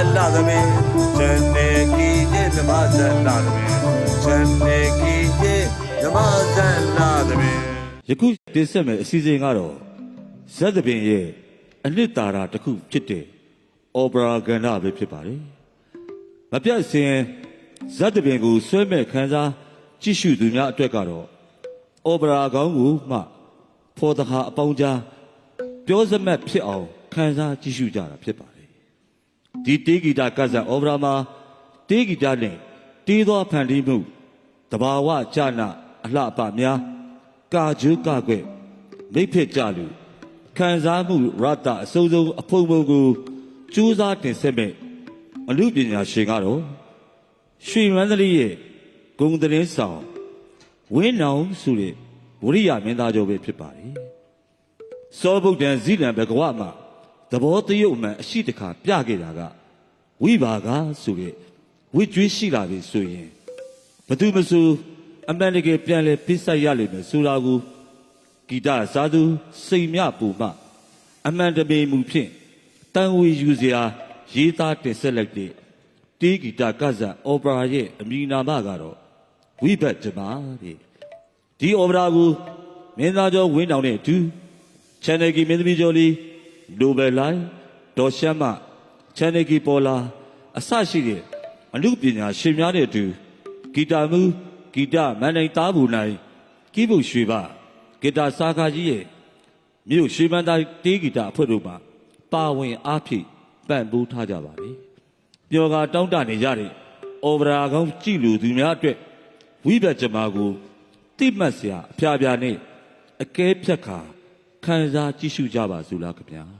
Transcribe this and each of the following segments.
ဆက်လာသမင်းဇန်နေကီရဲ့ဓမ္မဆက်လာသမင်းဇန်နေကီရဲ့ဓမ္မဆက်လာသမင်းယခုတင်ဆက်မယ့်အစီအစဉ်ကတော့ဇက်သပင်ရဲ့အနှစ်သာရတစ်ခုဖြစ်တဲ့အော်ပရာကဏ္ဍပဲဖြစ်ပါတယ်။မပြတ်စင်ဇက်သပင်ကိုဆွဲမဲ့ခန်းစားကြည့်ရှုသူများအတွက်ကတော့အော်ပရာကောင်းကိုမှဖော်တခါအပေါင်းကြားပြောစမတ်ဖြစ်အောင်ခန်းစားကြည့်ရှုကြတာဖြစ်ပါတယ်။ ဒီတေးဂီတာကဇတ်အော်ပရာမှာတေးဂီတာနဲ့တေးသောဖန်တီးမှုတဘာဝကျနာအလှအပများကာကျိုးကကွက်မိဖက်ကြလူခံစားမှုရတအစုံစုံအဖုံဖုံကိုစူးစမ်းတင်ဆက်မဲ့အမှုပညာရှင်ကတော့ရွှေမန္တလေးရဲ့ဂုံသတင်းဆောင်ဝင်းနောင်ဆိုတဲ့ဝရိယမင်းသားကျော်ပဲဖြစ်ပါတယ်စောဗုဒ္ဓံဇိလံဘဂဝမှာ သဘောတရုပ်မှန်အရှိတခါပြခဲ့တာကဝိဘာကဆိုတဲ့ဝိကျွေးရှိလာပြီဆိုရင်ဘသူမဆိုအမှန်တကယ်ပြန်လဲပြစ်ဆိုင်ရလိမ့်မယ်ဆိုတာကိုဂီတစာသူစိန်မြပူမအမှန်တပေမူဖြင့်တန်ဝေယူစရာရေးသားတင်ဆက်လိုက်တဲ့တေးဂီတကဇာအော်ပရာရဲ့အမည်နာမကတော့ဝိဘတ်ဓမ္မတဲ့ဒီအော်ပရာကိုမင်းသားကျော်ဝင်းတောင်နဲ့အတူ channel ကီမင်းသမီးကျော်လေး နိုဘယ်လိုင်းဒေါ်ရှမ်းမ channel ကီပေါ်လာအစရှိတဲ့အမှုပညာရှင်များတဲ့အတူဂီတာမူဂီတမန်နိုင်သားဘူးနိုင်ကိဘုရွှေပါဂီတာစာခါကြီးရဲ့မြို့ရွှေမန်းသားတေးဂီတာအဖွဲ့တို့မှာပါဝင်အားဖြင့်ပံ့ပိုးထားကြပါပြီပျော်ကတောင်းတနေကြတဲ့အော်ဗရာကောင်းကြည်လူသူများအတွက်ဝိဘတ်ကြမာကိုတိမှတ်စရာအဖျားဖျားနဲ့အကဲဖြတ်ခါခံစားကြည့်ရှုကြပါစို့လားခင်ဗျာ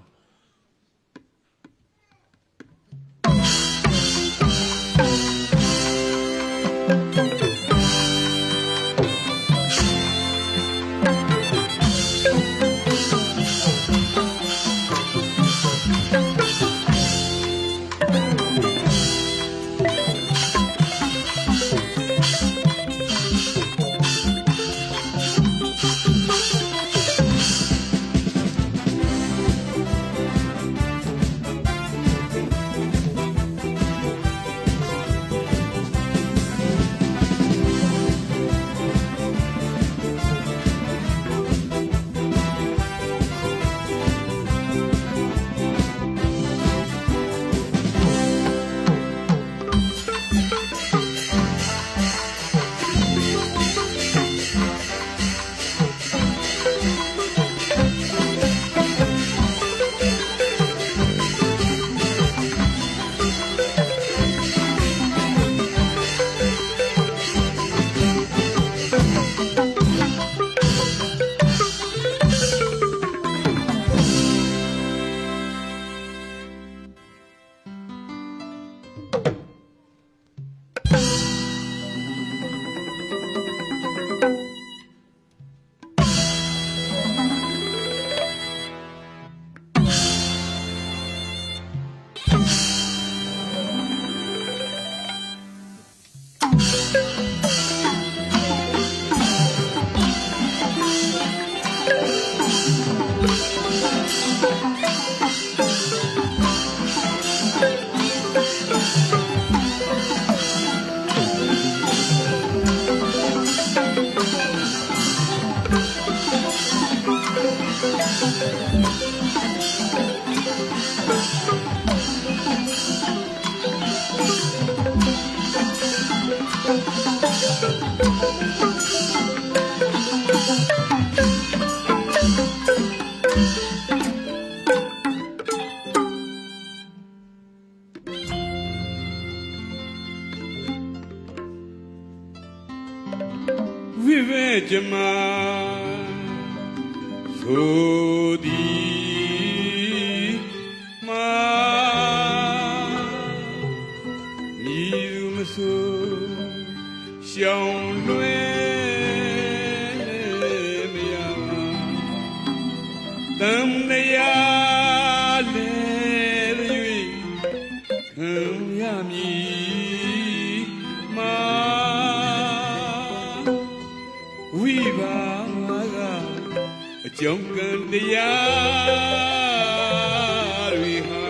တရားတွေဟာ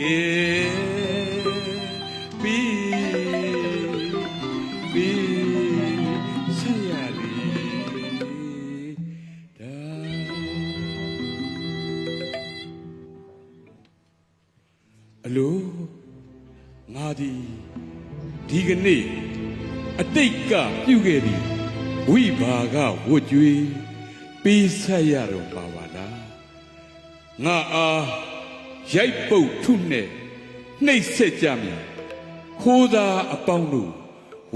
ကယ်ပြီးပြီးဆက်ရလေဒါအလိုငါသည်ဒီကနေ့အတိတ်ကပြုခဲ့သည်ဝိဘာကဝတ်ကြွေး ပေးဆက်ရတော့ပါပါလားငါအားရိုက်ပုတ်ထုနဲ့နှိပ်ဆက်ကြမည်ခိုးသားအပေါင်းတို့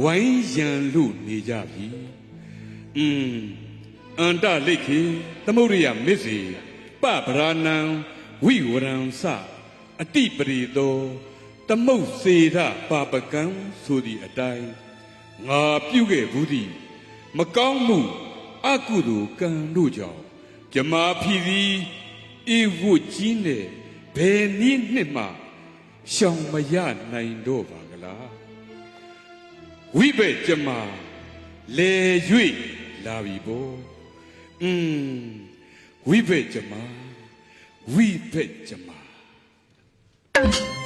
ဝိုင်းရန်လို့နေကြပြီอืมအန္တလိခေသမုဒ္ဒရာမစ္စေပဗရာဏံဝိဝရံစအတိပရိသောသမုတ်စေရပါပကံဆိုသည့်အတိုင်းငါပြုခဲ့ဘူးသည် မကောင်းမှု အကုသိုလ်ကံတို့ကြောင့်ဂျမာဖီသည်ဧဝတ်ကြီးနဲ့ဘယ်နည်းနှစ်မှရှောင်မရနိုင်တော့ပါကလားဝိဘက်ဂျမာလေ၍လာပြီဘောอืมဝိဘက်ဂျမာဝိဘက်ဂျမာမိ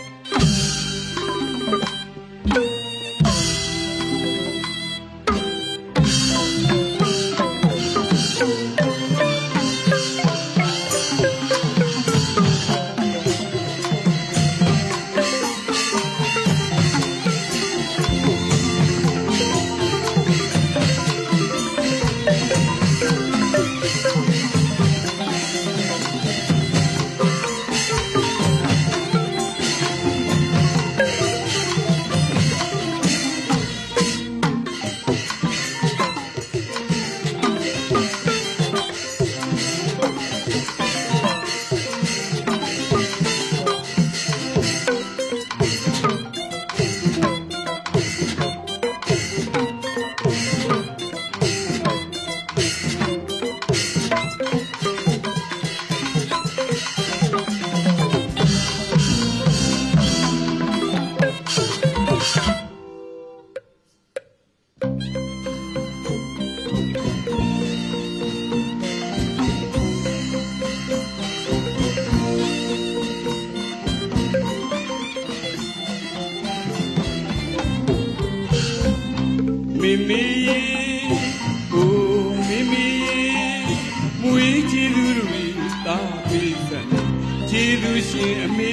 ချီသူရှင်အမေ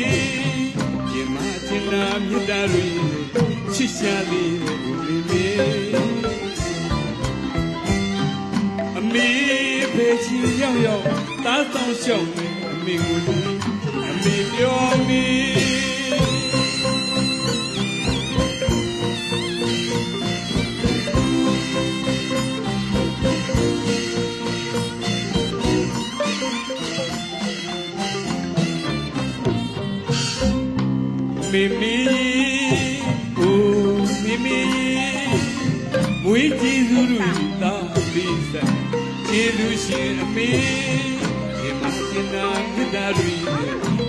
ကျင်မကျင်နာမြတ်တာတွေချစ်ရှာလေးကိုမိမိအမေဖေချီရောက်ရောက်တားဆောင်ရှောက်နေအမေကိုလူအမေပြောမီ မိမိကိုမိမိမွေးကြည့်သူတို့သာပြီးစံကျေလူရှင်အမေဒီမှာကျင်နာမြတ်တာတွေ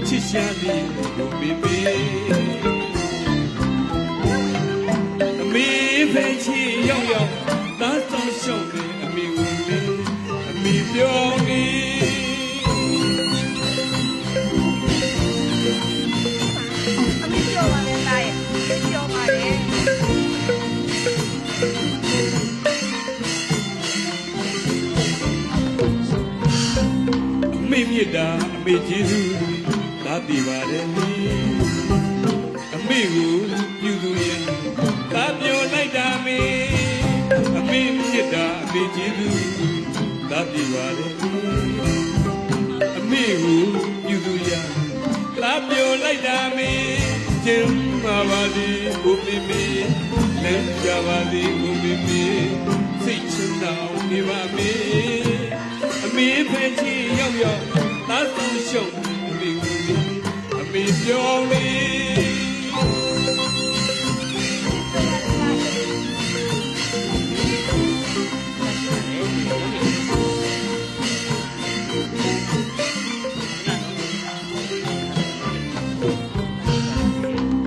ချစ်ရှာသည်ကိုမိမိအမေပဲချီရောက်ရောက်သာဆောင်ရှောက်နေအမေကိုလေအမေပြောနေ တ်တာအမေကျေးဇူးသာတည်ပါတယ်အမေကိုပြုသူရဲ့သာပြောလိုက်တာမေအမေမြတ်တာအမေကျေးဇူးသာတည်ပါတယ်အမေကိုပြုသူရဲ့သာပြောလိုက်တာမေကျင်းပါပါသည်ကိုမေမေလက်ကြပါသည်ကိုမေမေစိတ်ချမ်းသာအောင်နေပါမေအမေပဲချီရောက်ရောက် သာသူရှုံအမေကိုလေအမေပြောလေ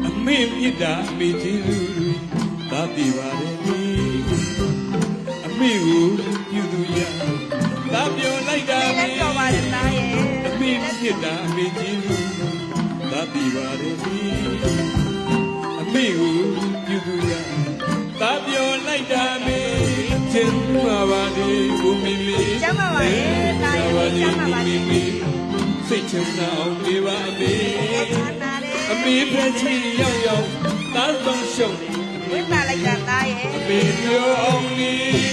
အမေမြစ်တာအမေချင်းလူတွေသာတည်ပါတယ်အမေကိုပြုသူရသာပြောလိုက်တာလည်းပြော ပါလေတာရဲ့အမေမြစ်တာအမေချင်းလူသသတိပါတယ်ဒီအမေကိုပြုသူရတာပြောလိုက်တာမေချင်ပါပါလေဘုမီမီကျမ်းပါပါလေတာရဲ့ကျမ်းပါပါလေစိတ်ချမ်းသာအောင်နေပါအမေချမ်းသာတယ်အမေဖက်ချီရောက်ရောက်တာဆုံးရှုံးဝိပါလိုက်တာတာရဲ့အမေပြောအောင်နေ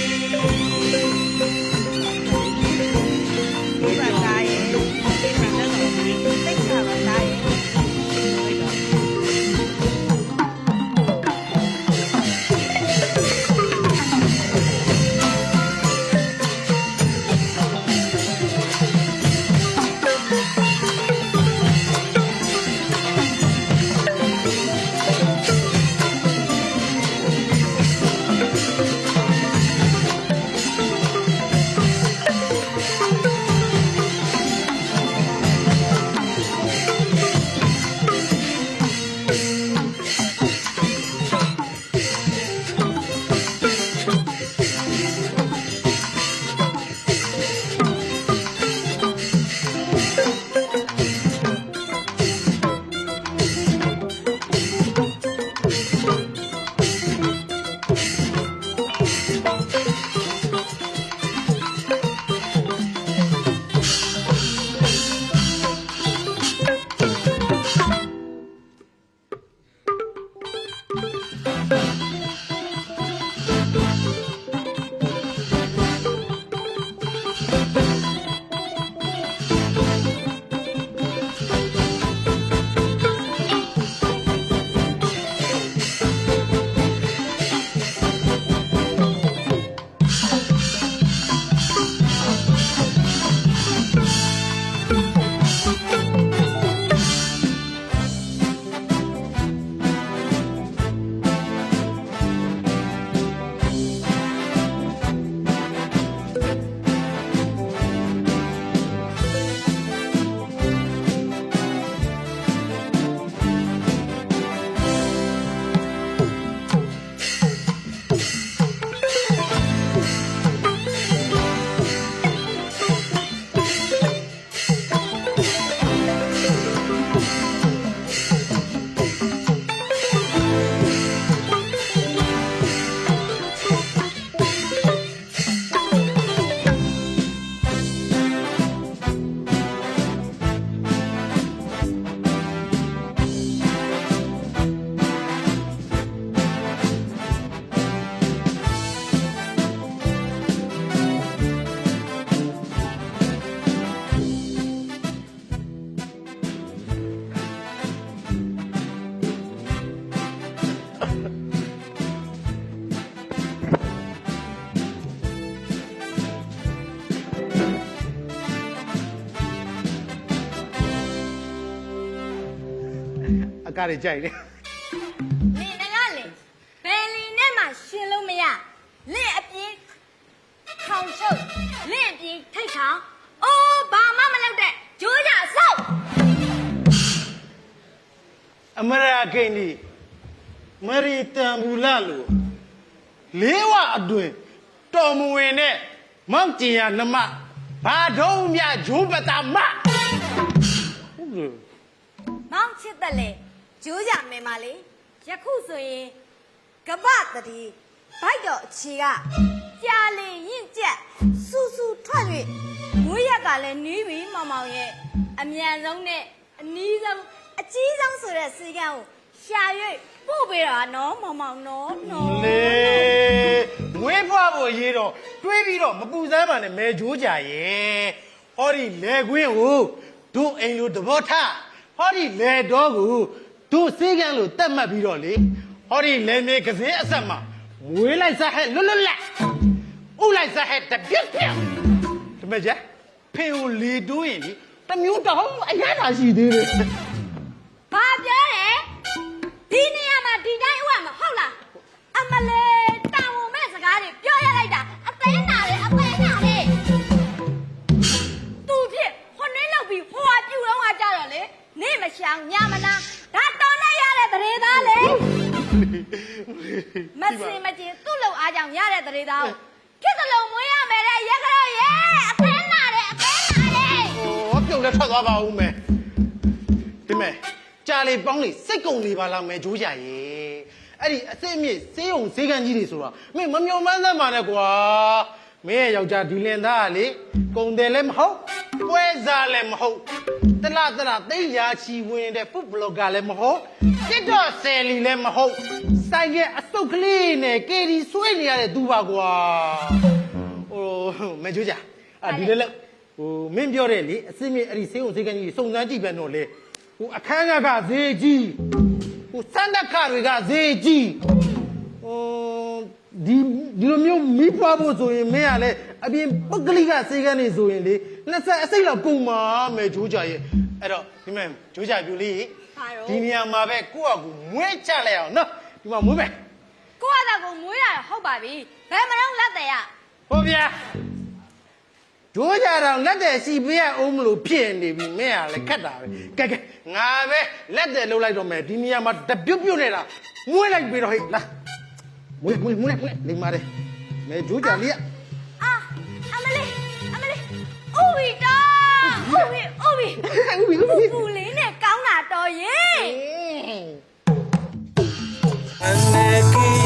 ကားတွေကြိုက်တယ်လင်ငါလင်ဘယ်လီနဲ့မှရှင်လို့မရလင့်အပြင်းခေါင်ရှုပ်လင့်အပြင်းထိတ်ခေါင်အိုးဘာမှမလုပ်တဲ့ဂျိုးရဆောက်အမရာကိန်းဒီမရီတန်ဘူးလာလို့လေးဝအတွင်တော်မဝင်နဲ့မောက်ကျင်ရနမဘာတော့မြဂျိုးပတာမဟုတ်လို့မောင်ချစ်တယ်လေ ဂျိုးရမယ်မလေးယခုဆိုရင်ကပတတိဘိုက်တော်အခြေကကြာလင်ရင့်ကျက်စူစူထွက်၍မွေးရက်ကလည်းနီးပြီမောင်မောင်ရဲ့အမြန်ဆုံးနဲ့အနီးဆုံးအကြီးဆုံးဆိုတဲ့စီကံကိုရှာ၍ပို့ပေးတာနော်မောင်မောင်နော်နော်လေမွေးဖွားဖို့ရေးတော့တွေးပြီးတော့မပူစမ်းပါနဲ့မဲဂျိုးကြရဲ့ဟောဒီလေကွင်းကိုတို့အိမ်လိုသဘောထားဟောဒီလေတော်ကို တို့စေကန်းလိုတတ်မှတ်ပြီးတော့လေဟောဒီလေမြေကစင်းအဆက်မှာမွေးလိုက်စားဟဲ့လွတ်လွတ်လပ်ဥလိုက်စားဟဲ့တပြက်ပြက်တမကြဖေကိုလေတိုးရင်ဒီတစ်မျိုးတောင်အရသာရှိသေးတယ်ဘာပြောလဲဒီနေရာမှာဒီတိုင်းဥရမှာဟုတ်လားအမလေးတောင်ဝင်မဲ့စကားတွေပြောရလိုက်တာအသေးနာလေအသေးနာလေသူဖြစ်ဟိုနင်းလောက်ပြီးဟိုဟာပြူတော့ကကြတော့လေနေမရှောင်ညမနာဒါတော်နေရတဲ့တရေသားလေ မစင်မကျင်သူ့လုံအားကြောင့်ရတဲ့တရေသားကိုဖြစ်စလုံးမွေးရမယ်တဲ့ရက်ကြောရဲ့အသေးနာလေအသေးနာလေဟောပြုတ်လည်းထွက်သွားပါဦးမယ်ဒီမဲ့ကြာလေပေါင်းလေစိတ်ကုန်နေပါလားမဲဂျိုးကြရဲ့အဲ့ဒီအစ်စ်အမြင့်စေးုံစေးကန်းကြီးတွေဆိုတာမင်းမမျောမှန်းသမ်းပါနဲ့ကွာ မင်းရဲ့ယောက်ျားဒီလင်သားကလေကုန်တယ်လည်းမဟုတ်ပွဲစားလည်းမဟုတ်တလားတလားသိရာချီဝင်တဲ့ဖုတ်ဘလော့ဂါလည်းမဟုတ်တစ်တော့ဆယ်လီလည်းမဟုတ်ဆိုင်ရဲ့အစုပ်ကလေးနဲ့ကေဒီဆွဲနေရတဲ့သူပါကွာဟိုမဲဂျိုးကြအာဒီလည်းဟိုမင်းပြောတဲ့လေအစ်စ်မြင့်အဲ့ဒီစေးုံစေးကန်းကြီးစုံစမ်းကြည့်ပြန်တော့လေဟိုအခန်းကကဈေးကြီးဟိုစန္ဒခတွေကဈေးကြီးဟို ဒီဒီလိုမျိုးမိဖွားဖို့ဆိုရင်မင်းကလည်းအပြင်ပုဂ္ဂလိကစေကန်းနေဆိုရင်လေ20အစိတ်လောက်ကုန်မှာမယ်ဂျိုးကြရဲ့အဲ့တော့ဒီမဲ့ဂျိုးကြပြူလေးဘာရောဒီနေရာမှာပဲကိုယ့်အကူမွေးချလိုက်အောင်နော်ဒီမှာမွေးမယ်ကိုကသာကိုမွေးတာဟုတ်ပါပြီဘယ်မတော့လက်တယ်ရဟုတ်ဗျာဂျိုးကြတော့လက်တယ်စီပေးရအောင်မလို့ဖြစ်နေပြီမင်းကလည်းခက်တာပဲကဲကဲငါပဲလက်တယ်လှုပ်လိုက်တော့မယ်ဒီနေရာမှာတပြုတ်ပြုတ်နေတာမွေးလိုက်ပြီတော့ဟဲ့လာ မွေးမွေးမွေးမွေးလိမ္မာတယ်မဲဂျိုးကြလေးအာအမလေးအမလေးဥဝီတာဥဝီဥဝီဥပီဥပီပူလေးနဲ့ကောင်းတာတော်ရေအနေကီ